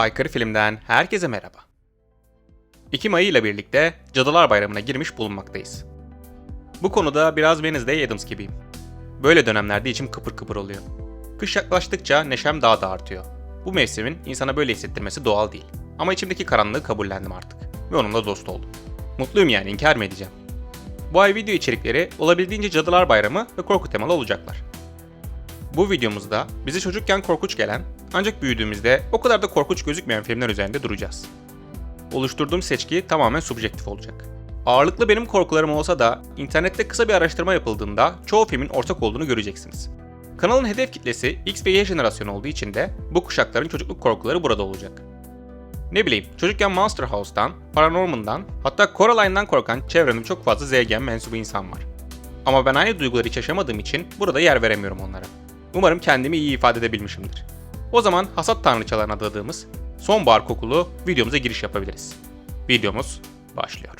Aykırı Film'den herkese merhaba. 2 Mayı ile birlikte Cadılar Bayramı'na girmiş bulunmaktayız. Bu konuda biraz Wednesday Addams gibiyim. Böyle dönemlerde içim kıpır kıpır oluyor. Kış yaklaştıkça neşem daha da artıyor. Bu mevsimin insana böyle hissettirmesi doğal değil. Ama içimdeki karanlığı kabullendim artık. Ve onunla dost oldum. Mutluyum yani inkar mı edeceğim. Bu ay video içerikleri olabildiğince Cadılar Bayramı ve korku temalı olacaklar. Bu videomuzda bize çocukken korkunç gelen ancak büyüdüğümüzde o kadar da korkunç gözükmeyen filmler üzerinde duracağız. Oluşturduğum seçki tamamen subjektif olacak. Ağırlıklı benim korkularım olsa da internette kısa bir araştırma yapıldığında çoğu filmin ortak olduğunu göreceksiniz. Kanalın hedef kitlesi X ve Y jenerasyonu olduğu için de bu kuşakların çocukluk korkuları burada olacak. Ne bileyim, çocukken Monster House'tan, Paranorman'dan, hatta Coraline'dan korkan çevrenin çok fazla ZGM mensubu insan var. Ama ben aynı duyguları hiç yaşamadığım için burada yer veremiyorum onlara. Umarım kendimi iyi ifade edebilmişimdir. O zaman hasat tanrıçalarına adadığımız sonbahar kokulu videomuza giriş yapabiliriz. Videomuz başlıyor.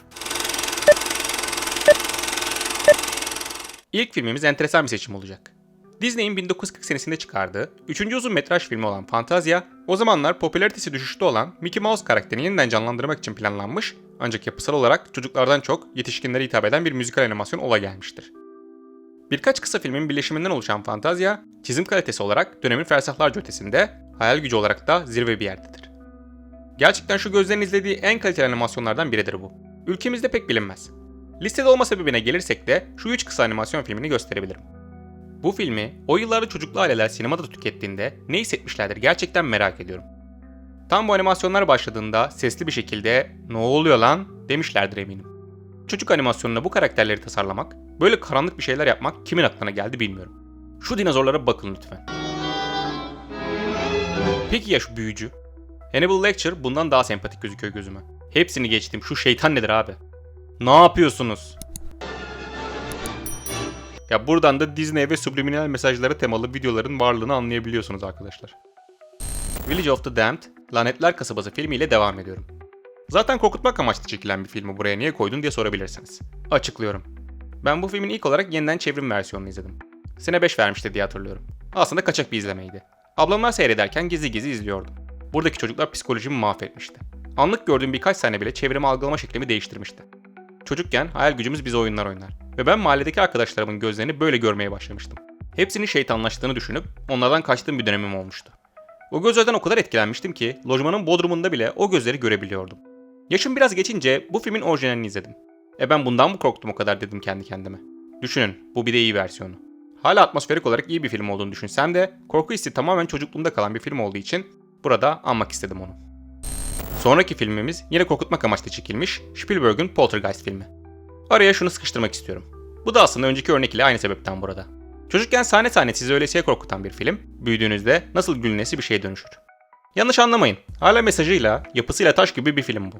İlk filmimiz enteresan bir seçim olacak. Disney'in 1940 senesinde çıkardığı 3. uzun metraj filmi olan Fantazia, o zamanlar popülaritesi düşüşte olan Mickey Mouse karakterini yeniden canlandırmak için planlanmış ancak yapısal olarak çocuklardan çok yetişkinlere hitap eden bir müzikal animasyon ola gelmiştir. Birkaç kısa filmin birleşiminden oluşan Fantazia, çizim kalitesi olarak dönemin fersahlarca ötesinde, hayal gücü olarak da zirve bir yerdedir. Gerçekten şu gözlerin izlediği en kaliteli animasyonlardan biridir bu. Ülkemizde pek bilinmez. Listede olma sebebine gelirsek de şu üç kısa animasyon filmini gösterebilirim. Bu filmi o yıllarda çocuklu aileler sinemada tükettiğinde ne hissetmişlerdir gerçekten merak ediyorum. Tam bu animasyonlar başladığında sesli bir şekilde ne oluyor lan demişlerdir eminim. Çocuk animasyonuna bu karakterleri tasarlamak, böyle karanlık bir şeyler yapmak kimin aklına geldi bilmiyorum. Şu dinozorlara bakın lütfen. Peki ya şu büyücü? Hannibal Lecter bundan daha sempatik gözüküyor gözüme. Hepsini geçtim. Şu şeytan nedir abi? Ne yapıyorsunuz? Ya buradan da Disney ve subliminal mesajları temalı videoların varlığını anlayabiliyorsunuz arkadaşlar. Village of the Damned, Lanetler Kasabası filmiyle devam ediyorum. Zaten korkutmak amaçlı çekilen bir filmi buraya niye koydun diye sorabilirsiniz. Açıklıyorum. Ben bu filmin ilk olarak yeniden çevrim versiyonunu izledim. Sene 5 vermişti diye hatırlıyorum. Aslında kaçak bir izlemeydi. Ablamlar seyrederken gizli gizli izliyordum. Buradaki çocuklar psikolojimi mahvetmişti. Anlık gördüğüm birkaç sahne bile çevrimi algılama şeklimi değiştirmişti. Çocukken hayal gücümüz bize oyunlar oynar. Ve ben mahalledeki arkadaşlarımın gözlerini böyle görmeye başlamıştım. Hepsinin şeytanlaştığını düşünüp onlardan kaçtığım bir dönemim olmuştu. O gözlerden o kadar etkilenmiştim ki lojmanın bodrumunda bile o gözleri görebiliyordum. Yaşım biraz geçince bu filmin orijinalini izledim. E ben bundan mı korktum o kadar dedim kendi kendime. Düşünün bu bir de iyi versiyonu. Hala atmosferik olarak iyi bir film olduğunu düşünsem de korku hissi tamamen çocukluğumda kalan bir film olduğu için burada anmak istedim onu. Sonraki filmimiz yine korkutmak amaçlı çekilmiş Spielberg'ün Poltergeist filmi. Araya şunu sıkıştırmak istiyorum. Bu da aslında önceki örnek ile aynı sebepten burada. Çocukken sahne sahne sizi öylesiye korkutan bir film, büyüdüğünüzde nasıl gülünesi bir şeye dönüşür. Yanlış anlamayın, hala mesajıyla, yapısıyla taş gibi bir film bu.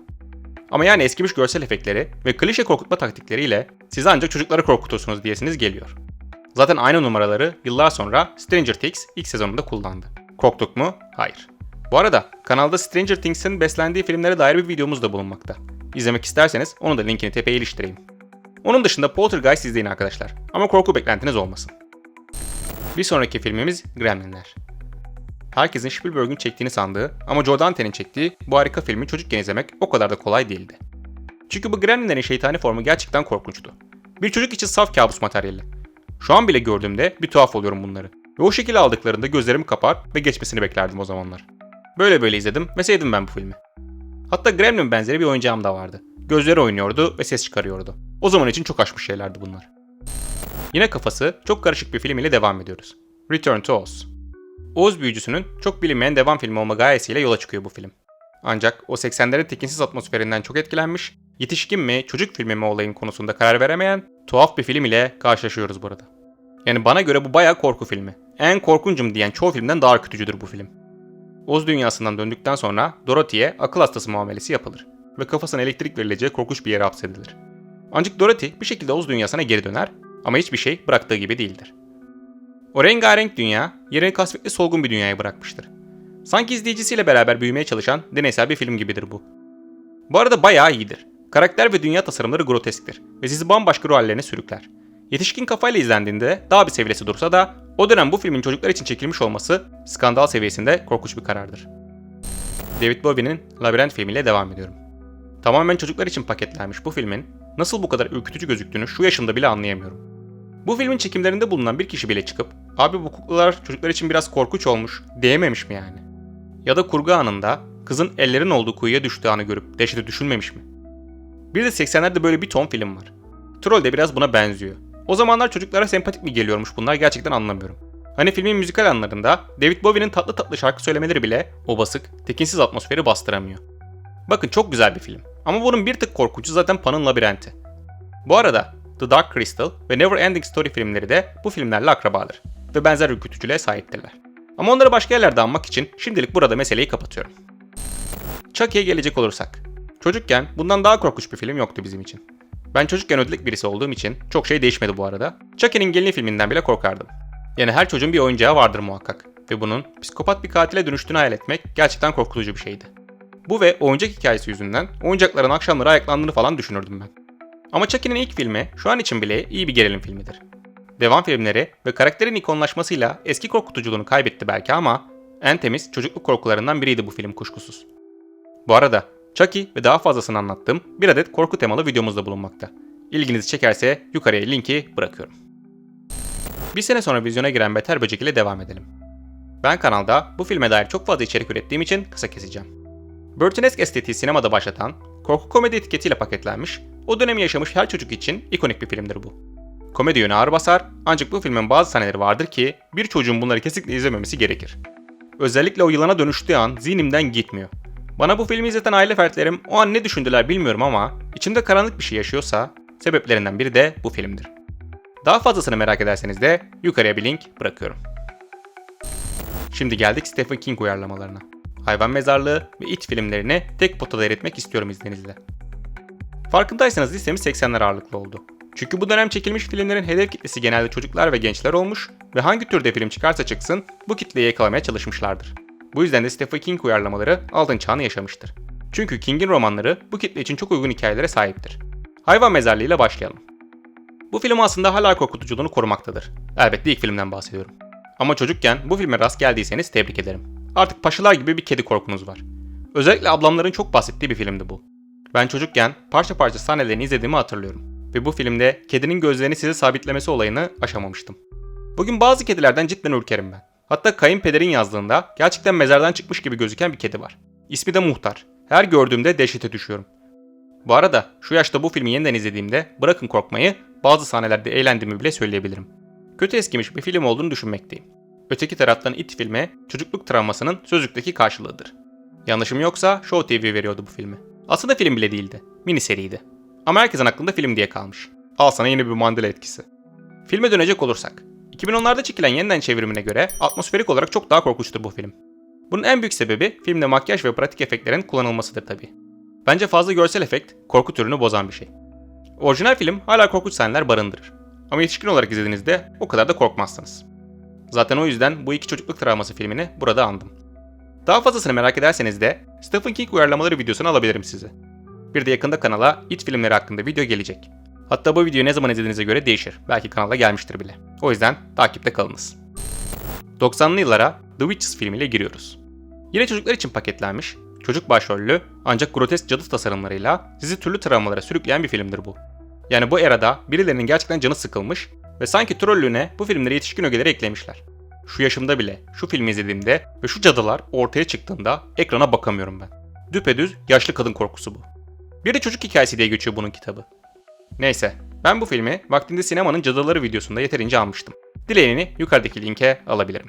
Ama yani eskimiş görsel efektleri ve klişe korkutma taktikleriyle siz ancak çocukları korkutursunuz diyesiniz geliyor. Zaten aynı numaraları yıllar sonra Stranger Things ilk sezonunda kullandı. Korktuk mu? Hayır. Bu arada kanalda Stranger Things'in beslendiği filmlere dair bir videomuz da bulunmakta. İzlemek isterseniz onu da linkini tepeye iliştireyim. Onun dışında Poltergeist izleyin arkadaşlar. Ama korku beklentiniz olmasın. Bir sonraki filmimiz Gremlinler. Herkesin Spielberg'ün çektiğini sandığı ama Joe Dante'nin çektiği bu harika filmi çocukken izlemek o kadar da kolay değildi. Çünkü bu Gremlinlerin şeytani formu gerçekten korkunçtu. Bir çocuk için saf kabus materyali. Şu an bile gördüğümde bir tuhaf oluyorum bunları. Ve o şekilde aldıklarında gözlerimi kapar ve geçmesini beklerdim o zamanlar. Böyle böyle izledim ve sevdim ben bu filmi. Hatta Gremlin benzeri bir oyuncağım da vardı. Gözleri oynuyordu ve ses çıkarıyordu. O zaman için çok aşmış şeylerdi bunlar. Yine kafası çok karışık bir film ile devam ediyoruz. Return to Oz. Oz büyücüsünün çok bilinmeyen devam filmi olma gayesiyle yola çıkıyor bu film. Ancak o 80'lerin tekinsiz atmosferinden çok etkilenmiş, yetişkin mi çocuk filmi mi olayın konusunda karar veremeyen tuhaf bir film ile karşılaşıyoruz burada. Yani bana göre bu bayağı korku filmi. En korkuncum diyen çoğu filmden daha kötücüdür bu film. Oz dünyasından döndükten sonra Dorothy'ye akıl hastası muamelesi yapılır ve kafasına elektrik verileceği korkunç bir yere hapsedilir. Ancak Dorothy bir şekilde Oz dünyasına geri döner ama hiçbir şey bıraktığı gibi değildir. O rengarenk dünya yerini kasvetli solgun bir dünyaya bırakmıştır. Sanki izleyicisiyle beraber büyümeye çalışan deneysel bir film gibidir bu. Bu arada bayağı iyidir. Karakter ve dünya tasarımları grotesktir ve sizi bambaşka ruh hallerine sürükler. Yetişkin kafayla izlendiğinde daha bir seviyesi dursa da o dönem bu filmin çocuklar için çekilmiş olması skandal seviyesinde korkunç bir karardır. David Bowie'nin Labirent filmiyle devam ediyorum. Tamamen çocuklar için paketlenmiş bu filmin nasıl bu kadar ürkütücü gözüktüğünü şu yaşımda bile anlayamıyorum. Bu filmin çekimlerinde bulunan bir kişi bile çıkıp abi bu kuklalar çocuklar için biraz korkunç olmuş diyememiş mi yani? Ya da kurgu anında kızın ellerin olduğu kuyuya düştüğü anı görüp dehşete düşünmemiş mi? Bir de 80'lerde böyle bir ton film var. Troll de biraz buna benziyor. O zamanlar çocuklara sempatik mi geliyormuş bunlar gerçekten anlamıyorum. Hani filmin müzikal anlarında David Bowie'nin tatlı tatlı şarkı söylemeleri bile o basık, tekinsiz atmosferi bastıramıyor. Bakın çok güzel bir film. Ama bunun bir tık korkuncu zaten Pan'ın labirenti. Bu arada The Dark Crystal ve Never Ending Story filmleri de bu filmlerle akrabadır ve benzer ürkütücülüğe sahiptirler. Ama onları başka yerlerde anmak için şimdilik burada meseleyi kapatıyorum. Chucky'ye gelecek olursak. Çocukken bundan daha korkunç bir film yoktu bizim için. Ben çocukken ödlek birisi olduğum için çok şey değişmedi bu arada. Chucky'nin gelini filminden bile korkardım. Yani her çocuğun bir oyuncağı vardır muhakkak. Ve bunun psikopat bir katile dönüştüğünü hayal etmek gerçekten korkutucu bir şeydi. Bu ve oyuncak hikayesi yüzünden oyuncakların akşamları ayaklandığını falan düşünürdüm ben. Ama Chucky'nin ilk filmi şu an için bile iyi bir gerilim filmidir. Devam filmleri ve karakterin ikonlaşmasıyla eski korkutuculuğunu kaybetti belki ama en temiz çocukluk korkularından biriydi bu film kuşkusuz. Bu arada Chucky ve daha fazlasını anlattığım bir adet korku temalı videomuzda bulunmakta. İlginizi çekerse yukarıya linki bırakıyorum. Bir sene sonra vizyona giren Beter Böcek ile devam edelim. Ben kanalda bu filme dair çok fazla içerik ürettiğim için kısa keseceğim. Burtonesk estetiği sinemada başlatan, korku komedi etiketiyle paketlenmiş, o dönemi yaşamış her çocuk için ikonik bir filmdir bu. Komedi yönü ağır basar ancak bu filmin bazı sahneleri vardır ki bir çocuğun bunları kesinlikle izlememesi gerekir. Özellikle o yılana dönüştüğü an zihnimden gitmiyor. Bana bu filmi izleten aile fertlerim o an ne düşündüler bilmiyorum ama içimde karanlık bir şey yaşıyorsa sebeplerinden biri de bu filmdir. Daha fazlasını merak ederseniz de yukarıya bir link bırakıyorum. Şimdi geldik Stephen King uyarlamalarına. Hayvan Mezarlığı ve It filmlerini tek potada eritmek istiyorum izninizle. Farkındaysanız listemiz 80'ler ağırlıklı oldu. Çünkü bu dönem çekilmiş filmlerin hedef kitlesi genelde çocuklar ve gençler olmuş ve hangi türde film çıkarsa çıksın bu kitleyi yakalamaya çalışmışlardır. Bu yüzden de Stephen King uyarlamaları altın çağını yaşamıştır. Çünkü King'in romanları bu kitle için çok uygun hikayelere sahiptir. Hayvan Mezarlığı ile başlayalım. Bu film aslında hala korkutuculuğunu korumaktadır. Elbette ilk filmden bahsediyorum. Ama çocukken bu filme rast geldiyseniz tebrik ederim. Artık paşalar gibi bir kedi korkunuz var. Özellikle ablamların çok bahsettiği bir filmdi bu. Ben çocukken parça parça sahnelerini izlediğimi hatırlıyorum. Ve bu filmde kedinin gözlerini size sabitlemesi olayını aşamamıştım. Bugün bazı kedilerden cidden ürkerim ben. Hatta kayınpederin yazdığında gerçekten mezardan çıkmış gibi gözüken bir kedi var. İsmi de Muhtar. Her gördüğümde dehşete düşüyorum. Bu arada şu yaşta bu filmi yeniden izlediğimde bırakın korkmayı bazı sahnelerde eğlendiğimi bile söyleyebilirim. Kötü eskimiş bir film olduğunu düşünmekteyim. Öteki taraftan It filmi çocukluk travmasının sözlükteki karşılığıdır. Yanlışım yoksa Show TV veriyordu bu filmi. Aslında film bile değildi. Mini seriydi. Ama herkesin aklında film diye kalmış. Al sana yeni bir mandala etkisi. Filme dönecek olursak. 2010'larda çekilen yeniden çevrimine göre atmosferik olarak çok daha korkunçtur bu film. Bunun en büyük sebebi filmde makyaj ve pratik efektlerin kullanılmasıdır tabi. Bence fazla görsel efekt korku türünü bozan bir şey. Orijinal film hala korkunç sahneler barındırır. Ama yetişkin olarak izlediğinizde o kadar da korkmazsınız. Zaten o yüzden bu iki çocukluk travması filmini burada andım. Daha fazlasını merak ederseniz de Stephen King uyarlamaları videosunu alabilirim size. Bir de yakında kanala It filmleri hakkında video gelecek. Hatta bu videoyu ne zaman izlediğinize göre değişir. Belki kanala gelmiştir bile. O yüzden takipte kalınız. 90'lı yıllara The Witches filmiyle giriyoruz. Yine çocuklar için paketlenmiş, çocuk başrollü ancak grotesk cadı tasarımlarıyla sizi türlü travmalara sürükleyen bir filmdir bu. Yani bu erada birilerinin gerçekten canı sıkılmış ve sanki trollüğüne bu filmleri yetişkin ögeleri eklemişler. Şu yaşımda bile şu filmi izlediğimde ve şu cadılar ortaya çıktığında ekrana bakamıyorum ben. Düpedüz yaşlı kadın korkusu bu. Bir de çocuk hikayesi diye geçiyor bunun kitabı. Neyse, ben bu filmi vaktinde sinemanın cadıları videosunda yeterince almıştım. Dileğini yukarıdaki linke alabilirim.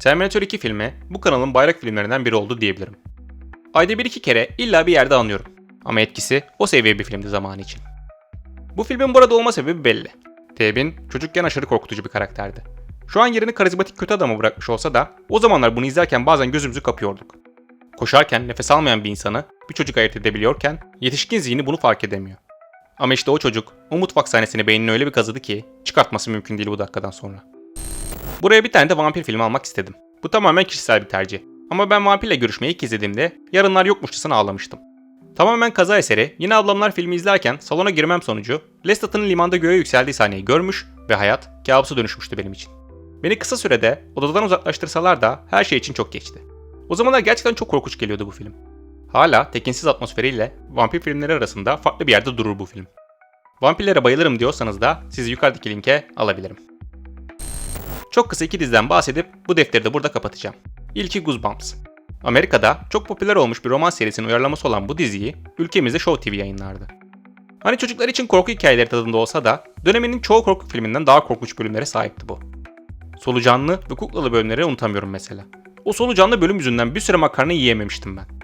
Terminator 2 filmi bu kanalın bayrak filmlerinden biri oldu diyebilirim. Ayda bir iki kere illa bir yerde anlıyorum. Ama etkisi o seviye bir filmdi zamanı için. Bu filmin burada olma sebebi belli. Tebin çocukken aşırı korkutucu bir karakterdi. Şu an yerini karizmatik kötü adamı bırakmış olsa da o zamanlar bunu izlerken bazen gözümüzü kapıyorduk. Koşarken nefes almayan bir insanı bir çocuk ayırt edebiliyorken yetişkin zihni bunu fark edemiyor. Ama işte o çocuk o mutfak sahnesini beynine öyle bir kazıdı ki çıkartması mümkün değil bu dakikadan sonra. Buraya bir tane de vampir filmi almak istedim. Bu tamamen kişisel bir tercih. Ama ben vampirle görüşmeyi ilk izlediğimde yarınlar yokmuşçasına ağlamıştım. Tamamen kaza eseri yine ablamlar filmi izlerken salona girmem sonucu Lestat'ın limanda göğe yükseldiği sahneyi görmüş ve hayat kabusa dönüşmüştü benim için. Beni kısa sürede odadan uzaklaştırsalar da her şey için çok geçti. O zamanlar gerçekten çok korkunç geliyordu bu film. Hala tekinsiz atmosferiyle vampir filmleri arasında farklı bir yerde durur bu film. Vampirlere bayılırım diyorsanız da sizi yukarıdaki linke alabilirim. Çok kısa iki diziden bahsedip bu defteri de burada kapatacağım. İlki Goosebumps. Amerika'da çok popüler olmuş bir roman serisinin uyarlaması olan bu diziyi ülkemizde Show TV yayınlardı. Hani çocuklar için korku hikayeleri tadında olsa da döneminin çoğu korku filminden daha korkunç bölümlere sahipti bu. Solucanlı ve kuklalı bölümleri unutamıyorum mesela. O solucanlı bölüm yüzünden bir süre makarna yiyememiştim ben.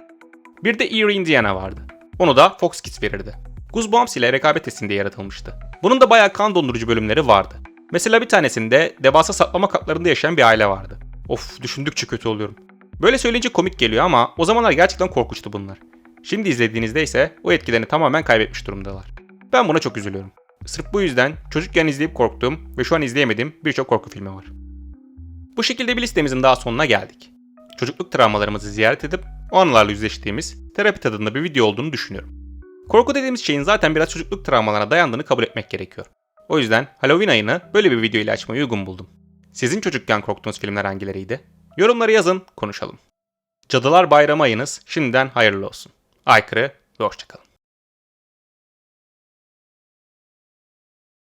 Bir de Erie Indiana vardı. Onu da Fox Kids verirdi. Goosebumps ile rekabet diye yaratılmıştı. Bunun da bayağı kan dondurucu bölümleri vardı. Mesela bir tanesinde devasa saklama katlarında yaşayan bir aile vardı. Of düşündükçe kötü oluyorum. Böyle söyleyince komik geliyor ama o zamanlar gerçekten korkunçtu bunlar. Şimdi izlediğinizde ise o etkilerini tamamen kaybetmiş durumdalar. Ben buna çok üzülüyorum. Sırf bu yüzden çocukken izleyip korktuğum ve şu an izleyemediğim birçok korku filmi var. Bu şekilde bir listemizin daha sonuna geldik. Çocukluk travmalarımızı ziyaret edip o anılarla yüzleştiğimiz terapi tadında bir video olduğunu düşünüyorum. Korku dediğimiz şeyin zaten biraz çocukluk travmalarına dayandığını kabul etmek gerekiyor. O yüzden Halloween ayını böyle bir video ile açmayı uygun buldum. Sizin çocukken korktuğunuz filmler hangileriydi? Yorumları yazın, konuşalım. Cadılar Bayramı ayınız şimdiden hayırlı olsun. Aykırı ve hoşçakalın.